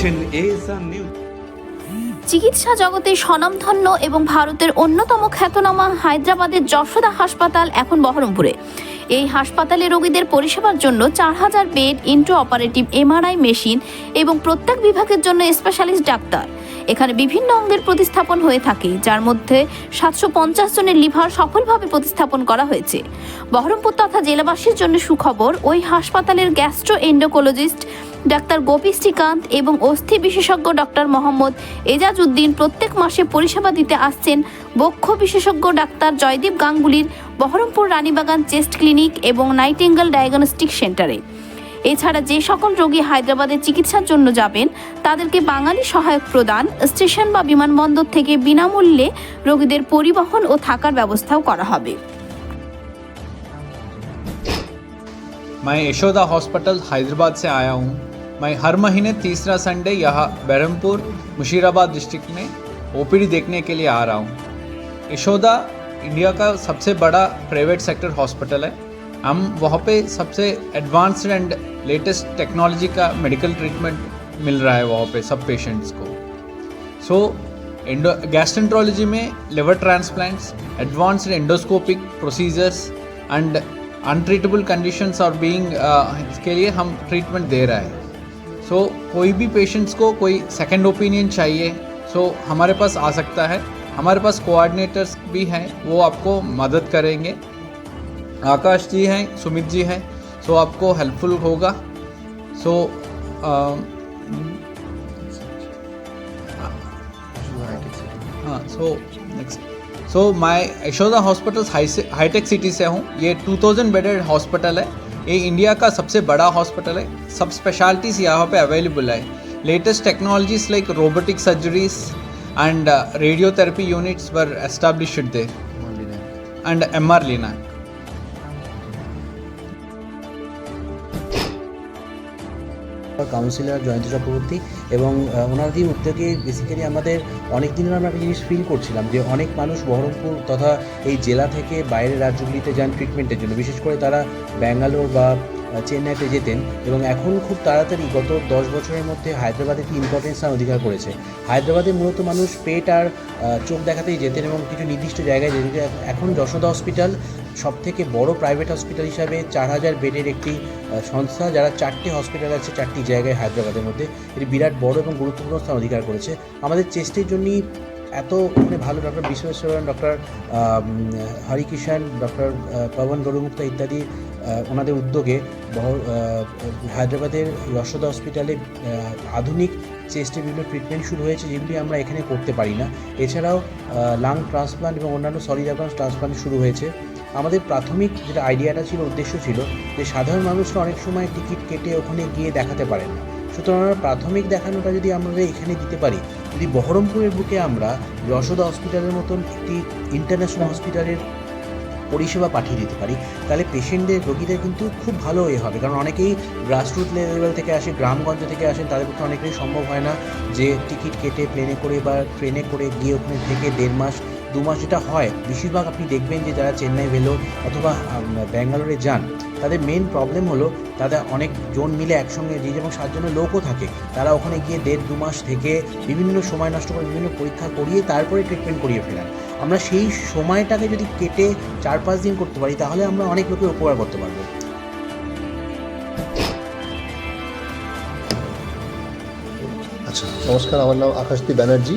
দেখছেন চিকিৎসা জগতে স্বনামধন্য এবং ভারতের অন্যতম খ্যাতনামা হায়দ্রাবাদের যশোদা হাসপাতাল এখন বহরমপুরে। এই হাসপাতালে রোগীদের পরিষেবার জন্য চার হাজার bed, intraoperative MRI machine এবং প্রত্যেক বিভাগের জন্য স্পেশালিস্ট ডাক্তার। এখানে বিভিন্ন অঙ্গের প্রতিস্থাপন হয়ে থাকে, যার মধ্যে সাতশো পঞ্চাশ জনের লিভার সফলভাবে প্রতিস্থাপন করা হয়েছে। বহরমপুর তথা জেলাবাসীর জন্য সুখবর, ওই হাসপাতালের গ্যাস্ট্রো এন্ডোকোলজিস্ট ডাক্তার গোপী শ্রীকান্ত এবং অস্থি বিশেষজ্ঞ ডক্টর মোহাম্মদ এজাজ উদ্দিন প্রত্যেক মাসে পরিষেবা দিতে আসছেন বক্ষ বিশেষজ্ঞ ডাক্তার জয়দীপ গাঙ্গুলির বহরমপুর রানীবাগান চেস্ট ক্লিনিক এবং নাইটিঙ্গেল ডায়াগনস্টিক সেন্টারে। এছাড়া যে সকল রোগী হায়দ্রাবাদে চিকিৎসার জন্য যাবেন তাদেরকে বাঙালি সহায়ক প্রদান স্টেশন বা বিমানবন্দর থেকে বিনামূল্যে রোগীদের পরিবহন ও থাকার ব্যবস্থাও করা হবে मैं यशोदा हॉस्पिटल हैदराबाद से आया हूँ मैं हर महीने तीसरा संडे यहाँ बहरमपुर मुशीराबाद डिस्ट्रिक्ट में ओपीडी देखने के लिए आ रहा हूँ यशोदा इंडिया का सबसे बड़ा प्राइवेट सेक्टर हॉस्पिटल है हम वहाँ पे सबसे एडवांस्ड एंड लेटेस्ट टेक्नोलॉजी का मेडिकल ट्रीटमेंट मिल रहा है वहाँ पे सब पेशेंट्स को। सो एंडो गैस्ट्रेंट्रोलॉजी में liver transplants advanced endoscopic procedures and untreatable conditions और बीइंग इसके लिए हम ट्रीटमेंट दे रहा है। सो so, कोई भी पेशेंट्स को कोई सेकेंड ओपिनियन चाहिए सो so, हमारे पास आ सकता है। हमारे पास कोऑर्डिनेटर्स भी हैं वो आपको मदद करेंगे। आकाश जी हैं सुमित जी हैं सो आपको हेल्पफुल होगा। सो हाँ सो नेक्स्ट सो मैं यशोदा हॉस्पिटल हाईटेक सिटी से हूँ। ये 2000 बेडेड हॉस्पिटल है। ये इंडिया का सबसे बड़ा हॉस्पिटल है। सब स्पेशलिटीज़ यहाँ पे अवेलेबल है। Latest technologies like robotic surgeries and radiotherapy units were established there and MR Linac. Councillor Jayanta Chakraborty এবং ওনাদের উদ্যোগে বেসিক্যালি আমাদের অনেক দিনের আমরা একটা জিনিস ফিল করছিলাম যে অনেক মানুষ বহরমপুর তথা এই জেলা থেকে বাইরের রাজ্যগুলিতে যান ট্রিটমেন্টের জন্য। বিশেষ করে তারা ব্যাঙ্গালোর বা চেন্নাইতে যেতেন এবং এখন খুব তাড়াতাড়ি গত দশ বছরের মধ্যে হায়দ্রাবাদে একটি ইম্পর্টেন্স স্থান অধিকার করেছে। হায়দ্রাবাদে মূলত মানুষ পেট আর চোখ দেখাতেই যেতেন এবং কিছু নির্দিষ্ট জায়গায় যেতে এখন যশোদা হসপিটাল সব থেকে বড় প্রাইভেট হসপিটাল হিসাবে চার হাজার বেডের একটি সংস্থা, যারা চারটে হসপিটাল আছে, চারটি জায়গায় হায়দ্রাবাদের মধ্যে, এটি বিরাট বড় এবং গুরুত্বপূর্ণ স্থান অধিকার করেছে। আমাদের চেস্টের জন্যই এত মানে ভালো ডক্টর বিশ্বেশ্বরন ডক্টর হরিকিষান ডক্টর পবন গরুমুক্তা ইত্যাদি ওনাদের উদ্যোগে হায়দ্রাবাদের যশোদা হসপিটালে আধুনিক চেস্টের বিভিন্ন ট্রিটমেন্ট শুরু হয়েছে, যেগুলি আমরা এখানে করতে পারি না। এছাড়াও লাং ট্রান্সপ্লান্ট এবং অন্যান্য সলিড অর্গানস ট্রান্সপ্লান্ট শুরু হয়েছে। আমাদের প্রাথমিক যেটা আইডিয়াটা ছিল, উদ্দেশ্য ছিল যে সাধারণ মানুষরা অনেক সময় টিকিট কেটে ওখানে গিয়ে দেখাতে পারেন না। সুতরাং আমরা প্রাথমিক দেখানোটা যদি আমরা এখানে দিতে পারি, যদি বহরমপুরের বুকে আমরা যশোদা হসপিটালের মতন একটি ইন্টারন্যাশনাল হসপিটালের পরিষেবা পাঠিয়ে দিতে পারি, তাহলে পেশেন্টদের রোগীদের কিন্তু খুব ভালো এ হবে। কারণ অনেকেই গ্রাসরুট লেভেল থেকে আসে, গ্রামগঞ্জ থেকে আসেন তাদের পক্ষে অনেকেই সম্ভব হয় না যে টিকিট কেটে প্লেনে করে বা ট্রেনে করে গিয়ে ওখানে থেকে দেড় মাস দু মাস যেটা হয়, বেশিরভাগ আপনি দেখবেন যে যারা চেন্নাই, ভেলোর অথবা ব্যাঙ্গালোরে যান, তাদের মেন প্রবলেম হলো তাদের অনেক জন মিলে একসঙ্গে যে যেমন সাতজনের লোকও থাকে, তারা ওখানে গিয়ে দেড় দু মাস থেকে বিভিন্ন সময় নষ্ট করে বিভিন্ন পরীক্ষা করিয়ে তারপরে ট্রিটমেন্ট করিয়ে ফেলেন। আমরা সেই সময়টাকে যদি কেটে চার পাঁচ দিন করতে পারি, তাহলে আমরা অনেক লোকের উপকার করতে পারব। আচ্ছা নমস্কার, আমার নাম আকাশদীপ ব্যানার্জি।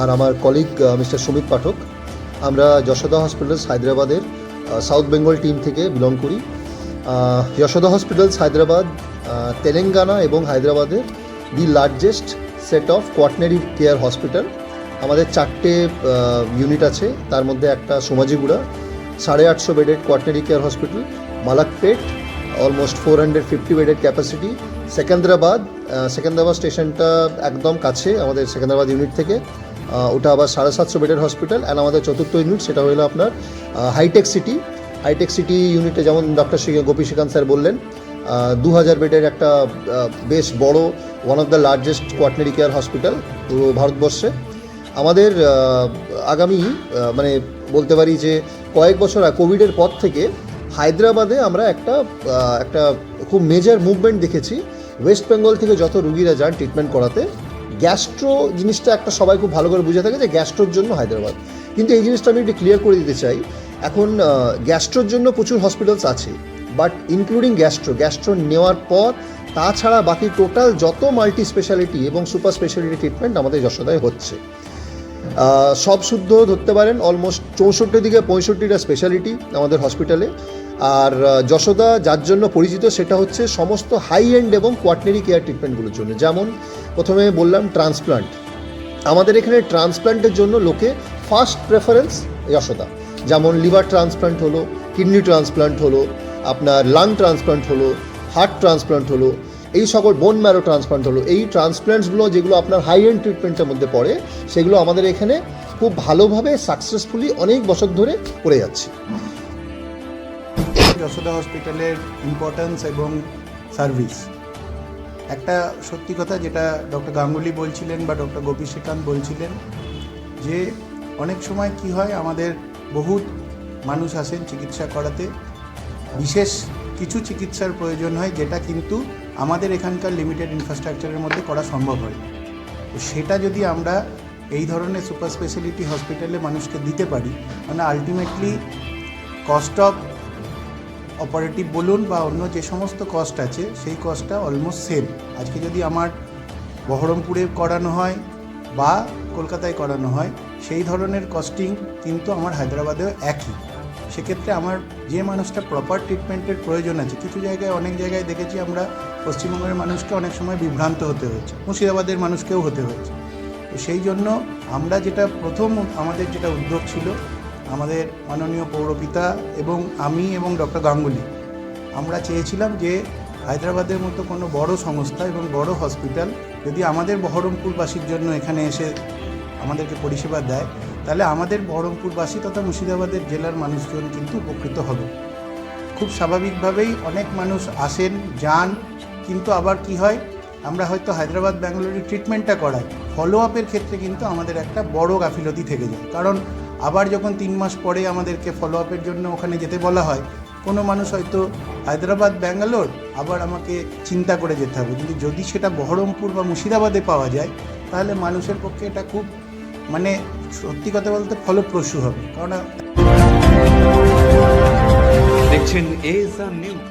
আর আমার কলিগ মিস্টার সুমিত পাঠক। আমরা যশোদা হসপিটালস হায়দ্রাবাদের সাউথ বেঙ্গল টিম থেকে বিলং করি। যশোদা হসপিটালস হায়দ্রাবাদ তেলেঙ্গানা এবং হায়দ্রাবাদের the largest set of quaternary care hospital. আমাদের চারটে ইউনিট আছে। তার মধ্যে একটা সোমাজিগুড়া সাড়ে আটশো bedded quaternary care hospital, Malakpet, almost four hundred fifty bedded capacity. Secunderabad Secunderabad স্টেশনটা একদম কাছে, আমাদের সেকেন্দ্রাবাদ ইউনিট থেকে। ওটা আবার সাড়ে সাতশো বেডের হসপিটাল অ্যান্ড আমাদের চতুর্থ ইউনিট সেটা হলো আপনার হাইটেক সিটি হাইটেক সিটি ইউনিটে যেমন ডক্টর গোপী শ্রীকান্ত স্যার বললেন দু হাজার বেডের একটা বেশ বড় one of the largest quaternary care hospital পুরো ভারতবর্ষে। আমাদের আগামী মানে বলতে পারি যে কয়েক বছর কোভিডের পর থেকে হায়দ্রাবাদে আমরা একটা একটা খুব মেজর মুভমেন্ট দেখেছি। ওয়েস্ট বেঙ্গল থেকে যত রুগীরা যান ট্রিটমেন্ট করাতে গ্যাস্ট্রো জিনিসটা একটা সবাই খুব ভালো করে বুঝে থাকে যে গ্যাস্ট্রোর জন্য হায়দ্রাবাদ। কিন্তু এই জিনিসটা আমি একটু ক্লিয়ার করে দিতে চাই। এখন গ্যাস্ট্রোর জন্য প্রচুর হসপিটালস আছে বাট ইনক্লুডিং গ্যাস্ট্রো গ্যাস্ট্রো নেওয়ার পর তাছাড়া বাকি টোটাল যত মাল্টি স্পেশালিটি এবং সুপার স্পেশালিটি ট্রিটমেন্ট আমাদের যশোদায় হচ্ছে। সব শুদ্ধ ধরতে পারেন অলমোস্ট চৌষট্টি থেকে পঁয়ষট্টিটা স্পেশালিটি আমাদের হসপিটালে আর যশোদা যার জন্য পরিচিত সেটা হচ্ছে সমস্ত হাই এন্ড এবং কোয়ার্টনারি কেয়ার ট্রিটমেন্টগুলোর জন্য। যেমন প্রথমে বললাম ট্রান্সপ্লান্ট আমাদের এখানে ট্রান্সপ্লান্টের জন্য লোকে ফার্স্ট প্রেফারেন্স যশোদা। যেমন লিভার ট্রান্সপ্লান্ট হলো কিডনি ট্রান্সপ্লান্ট হলো, আপনার লাং ট্রান্সপ্লান্ট হলো হার্ট ট্রান্সপ্লান্ট হলো, এই সকল বোন ম্যারো ট্রান্সপ্লান্ট হলো। এই ট্রান্সপ্লান্টসগুলো যেগুলো আপনার হাই এন্ড ট্রিটমেন্টের মধ্যে পড়ে, সেগুলো আমাদের এখানে খুব ভালোভাবে সাকসেসফুলি অনেক বছর ধরে করে যাচ্ছে। যশোদা হসপিটালের ইম্পর্ট্যান্স এবং সার্ভিস একটা সত্যি কথা যেটা ডক্টর গাঙ্গুলি বলছিলেন বা ডক্টর গোপী শ্রীকান্ত বলছিলেন যে অনেক সময় কি হয়, আমাদের বহু মানুষ আসেন চিকিৎসা করাতে। বিশেষ কিছু চিকিৎসার প্রয়োজন হয় যেটা কিন্তু আমাদের এখানকার লিমিটেড ইনফ্রাস্ট্রাকচারের মধ্যে করা সম্ভব হয়। তো সেটা যদি আমরা এই ধরনের সুপার স্পেশালিটি হসপিটালে মানুষকে দিতে পারি মানে আলটিমেটলি কস্ট অফ অপারেটিভ বলুন বা অন্য যে সমস্ত কস্ট আছে, সেই কস্টটা অলমোস্ট সেম আজকে যদি আমার বহরমপুরে করানো হয় বা কলকাতায় করানো হয়, সেই ধরনের কস্টিং কিন্তু আমার হায়দ্রাবাদেও একই। সেক্ষেত্রে আমার যে মানুষটা প্রপার ট্রিটমেন্টের প্রয়োজন আছে, কিছু জায়গায়, অনেক জায়গায় দেখেছি আমরা, পশ্চিমবঙ্গের মানুষকে অনেক সময় বিভ্রান্ত হতে হয়েছে মুর্শিদাবাদের মানুষকেও হতে হয়েছে তো সেই জন্য আমরা যেটা প্রথম, আমাদের যেটা উদ্যোগ ছিল আমাদের মাননীয় পৌরপিতা এবং আমি এবং ডক্টর গাঙ্গুলি। আমরা চেয়েছিলাম যে হায়দ্রাবাদের মতো কোনো বড় সংস্থা এবং বড় হসপিটাল যদি আমাদের বহরমপুরবাসীর জন্য এখানে এসে আমাদেরকে পরিষেবা দেয়, তাহলে আমাদের বহরমপুরবাসী তথা মুর্শিদাবাদের জেলার মানুষজন কিন্তু উপকৃত হবে। খুব স্বাভাবিকভাবেই অনেক মানুষ আসেন, যান, কিন্তু আবার কি হয়, আমরা হয়তো হায়দ্রাবাদ ব্যাঙ্গালোরের ট্রিটমেন্টটা করাই। ফলো আপের ক্ষেত্রে কিন্তু আমাদের একটা বড় গাফিলতি থেকে যায়। কারণ আবার যখন তিন মাস পরে আমাদেরকে ফলো আপের জন্য ওখানে যেতে বলা হয়, কোনো মানুষ হয়তো হায়দ্রাবাদ, ব্যাঙ্গালোর আবার আমাকে চিন্তা করে যেতে হবে। কিন্তু যদি সেটা বহরমপুর বা মুর্শিদাবাদে পাওয়া যায়, তাহলে মানুষের পক্ষে এটা খুব মানে সত্যি কথা বলতে ফলপ্রসূ হবে। কারণ দেখছেন এ নিউজ